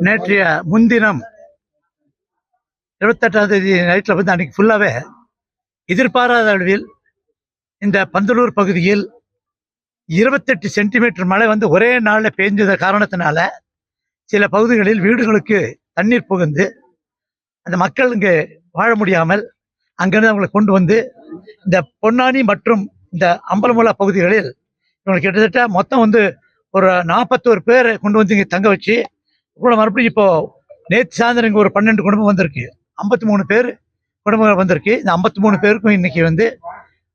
நேற்றைய முன்தினம் இருபத்தெட்டாம் தேதி நைட்டில் வந்து அன்னைக்கு ஃபுல்லாகவே எதிர்பாராத அளவில் இந்த பந்தலூர் பகுதியில் இருபத்தெட்டு சென்டிமீட்டர் மழை வந்து ஒரே நாளில் பெஞ்சத காரணத்தினால சில பகுதிகளில் வீடுகளுக்கு தண்ணீர் புகுந்து அந்த மக்கள் இங்கே வாழ முடியாமல் அங்கிருந்து அவங்களை கொண்டு வந்து இந்த பொன்னானி மற்றும் இந்த அம்பலமுலா பகுதிகளில் இவங்களுக்கு கிட்டத்தட்ட மொத்தம் வந்து ஒரு நாற்பத்தோரு பேர் கொண்டு வந்து இங்கே தங்க வச்சு கூட மறுபடியும் இப்போ நேற்று சாயந்தரம் இங்கே ஒரு பன்னெண்டு குடும்பம் வந்திருக்கு. ஐம்பத்தி மூணு பேர் குடும்பங்கள் வந்திருக்கு. இந்த ஐம்பத்தி மூணு பேருக்கும் இன்னைக்கு வந்து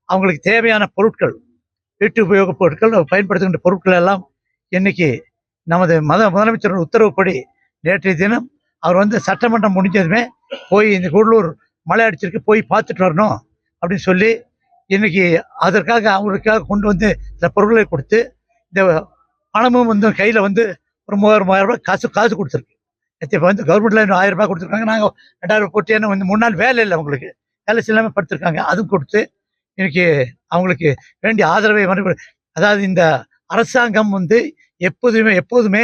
அவங்களுக்கு தேவையான பொருட்கள் வீட்டு உபயோகப் பொருட்கள் பயன்படுத்துகின்ற பொருட்கள் எல்லாம் இன்னைக்கு நமது மத முதலமைச்சரோட உத்தரவுப்படி நேற்றைய தினம் அவர் வந்து சட்டமன்றம் முடிஞ்சதுமே போய் இந்த கூடலூர் மழை அடிச்சிருக்கு போய் பார்த்துட்டு வரணும் அப்படின்னு சொல்லி இன்னைக்கு அதற்காக அவங்களுக்காக கொண்டு வந்து சில பொருட்களை கொடுத்து இந்த பணமும் வந்து கையில் வந்து ஒரு மூவாயிரம் மூவாயிரம் ரூபாய் காசு காசு கொடுத்துருக்கு. இப்போ வந்து கவர்மெண்ட்ல இன்னும் ஆயிரம் ரூபாய் கொடுத்துருக்காங்க. நாங்கள் ரெண்டாயிரம் ரூபாய் போட்டு ஏன்னா வந்து மூணு நாள் வேலை இல்லை அவங்களுக்கு. வேலை இல்லாமல் படுத்திருக்காங்க. அதுவும் கொடுத்து இன்னைக்கு அவங்களுக்கு வேண்டிய ஆதரவை மறுபடி அதாவது இந்த அரசாங்கம் வந்து எப்போதுமே எப்போதுமே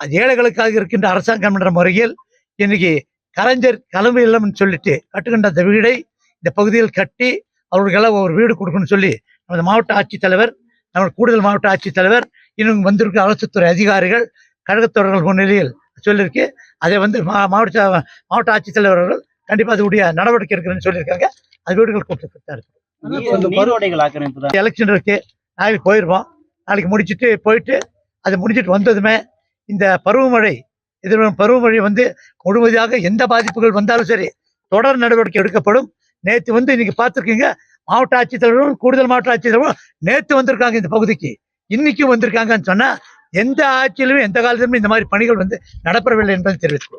அது ஏழைகளுக்காக இருக்கின்ற அரசாங்கம் என்ற முறையில் இன்னைக்கு கலைஞர் கலவு இல்லம்னு சொல்லிட்டு கட்டுகின்ற அந்த வீடை இந்த பகுதியில் கட்டி அவர்களுக்கெல்லாம் ஒரு வீடு கொடுக்கணும்னு சொல்லி நமது மாவட்ட ஆட்சித்தலைவர் நம்ம கூடுதல் மாவட்ட ஆட்சித்தலைவர் இன்னும் வந்திருக்க அரசுத்துறை அதிகாரிகள் கழகத்தோழர்கள் முன்னிலையில் சொல்லியிருக்கு. அதை வந்து மா- மாவட்ட மாவட்ட ஆட்சித்தலைவர் அவர்கள் கண்டிப்பாக அதுடைய நடவடிக்கை இருக்கிறேன்னு சொல்லியிருக்காங்க. அது வீடுகள் தான். எலெக்ஷன் இருக்கு. நாளைக்கு போயிடுவோம் நாளைக்கு முடிச்சிட்டு போயிட்டு அது முடிச்சிட்டு வந்ததுமே இந்த பருவமழை எதிர்வரும் பருவமழை வந்து முழுவதாக எந்த பாதிப்புகள் வந்தாலும் சரி தொடர் நடவடிக்கை எடுக்கப்படும். நேற்று வந்து இன்னைக்கு பார்த்துருக்கீங்க மாவட்ட ஆட்சித்தலைவரும் கூடுதல் மாவட்ட ஆட்சித்தலைவரும் நேற்று வந்திருக்காங்க இந்த பகுதிக்கு. இன்னைக்கும் வந்திருக்காங்கன்னு சொன்னா எந்த ஆட்சியிலுமே எந்த காலத்திலுமே இந்த மாதிரி பணிகள் வந்து நடைபெறவில்லை என்பதை தெரிவித்துக்